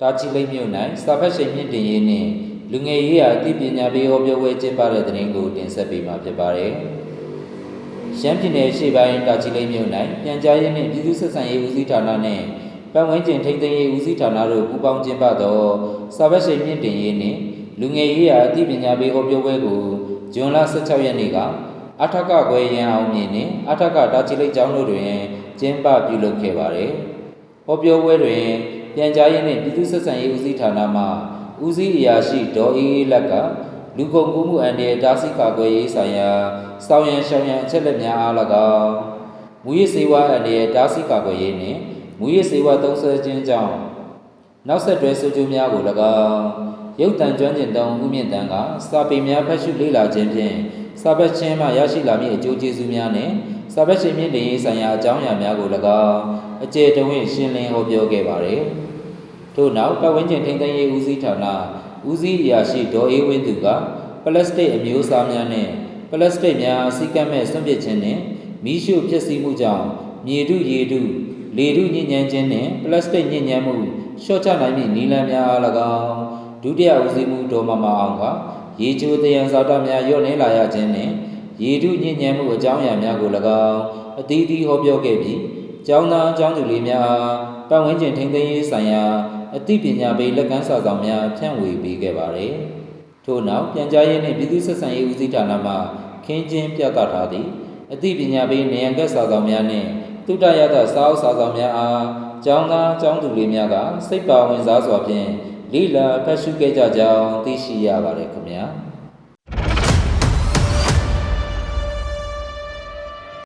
တာချီလိမ့်မြို့၌စာဖတ်ရှင်မြင့်တင်ရေးနှင့်လူငယ်ရေးရာအသိပညာပေးဟောပြောပွဲကျင်းပတဲ့တဲ့ရင်ကိုတင်ဆက်ပေးမှာဖြစ်ပါတယ်။ရှမ်းပြည်နယ်ရှေ့ပိုင်းတာချီလိမ့်မြို့၌ပြန်ကြားရေးနှင့်ပြည်သူ့ဆက်ဆံရေးဦးစီးဌာနနှင့်ပတ်ဝန်းကျင်ထိန်းသိမ်းရေးဦးစီးဌာနတို့ပူးပေါင်းကျင်းပသောစာဖတ်ရှင်မြင့်တင်ရေးနှင့်လူငယ်ရေးရာအသိပညာပေးဟောပြောပွဲကိုဇွန်လ16ရက်နေ့ကအထက်ကကွယ်ရန်အောင်မြင်နှင့်အထက်ကတာချီလိမ့်ကျောင်းတို့တွင်ကျင်းပပြုလုပ်ခဲ့ပါသည်။ဟောပြောပွဲတွင် ပြန်ကြားရေးနှင့်ပြည်သူ့ဆက်ဆံရေးဦးစီးဌာနမှဦးစီးအရာရှိဒေါ်အေးအေးလက်ကလူကုန်ကူးမှုအန္တရာယ်တားဆီးကာကွယ်ရေးဆိုင်ရာစောင်းရန်ရှောင်းရန်အချက်လက်များအား၎င်းမူရစ်စေဝါအန္တရာယ်တားဆီးကာကွယ်ရေးနှင့်မူရစ်စေဝါသုံးစွဲခြင်းကြောင့်နောက်ဆက်တွဲဆိုးကျိုးများကို၎င်းရုပ်တံကျွမ်းကျင်သောဥမြင့်တန်းကစာပေများဖတ်ရှုလေ့လာခြင်းဖြင့်စာပတ်ခြင်းမှရရှိလာမည့်အကျိုးကျေးဇူးများနှင့် စာပတ်ခြင်းမြင့်တင်ရေးဆိုင်ရာအကြောင်းအရာများကို၎င်းအကျေတဝင့်ရှင်းလင်းဟောပြောခဲ့ပါတယ်။ထို့နောက်ပတ်ဝန်းကျင်ထိန်းသိမ်းရေးဦးစီးဌာနဦးစီးအရာရှိဒေါ်အေးဝင်းသူကပလတ်စတစ်အမျိုးအစားများနဲ့ပလတ်စတစ်များစီကတ်မဲ့ဆွန့်ပစ်ခြင်းနဲ့မီးရှို့ဖျက်ဆီးမှုကြောင့်မြေတုရေတုလေတုညစ်ညမ်းခြင်းနဲ့ပလတ်စတစ်ညစ်ညမ်းမှုရှော့ချနိုင်မည့်နည်းလမ်းများအား၎င်းဒုတိယဦးစီးမှုဒေါ်မမအောင်ကရေချိုးတယံဇာတများညော့နေလာရခြင်းနဲ့ ရေတုညစ်ညမ်းမှုအကြောင်းအရာများကို၎င်းအသီးသီးဟောပြောခဲ့ပြီးကျောင်းသားကျောင်းသူလေးများအားပတ်ဝန်းကျင်ထိန်းသိမ်းရေးဆိုင်ရာအသိပညာပေးလက်ကမ်းစာဆောင်များဖြန့်ဝေပေးခဲ့ပါတယ်။ထို့နောက်ပြန်ကြားရေးနှင့်ပြည်သူ့ဆက်ဆံရေးဦးစီးဌာနမှခင်းကျင်းပြသထားသည့်အသိပညာပေးနေရန်ကတ်စာဆောင်များနှင့်သုတရတစာအုပ်စာဆောင်များအားကျောင်းသားကျောင်းသူလေးများကစိတ်ပါဝင်စားစွာဖြင့်လိလာဖတ်ရှုခဲ့ကြကြောင်းသိရှိရပါတယ်ခင်ဗျာ။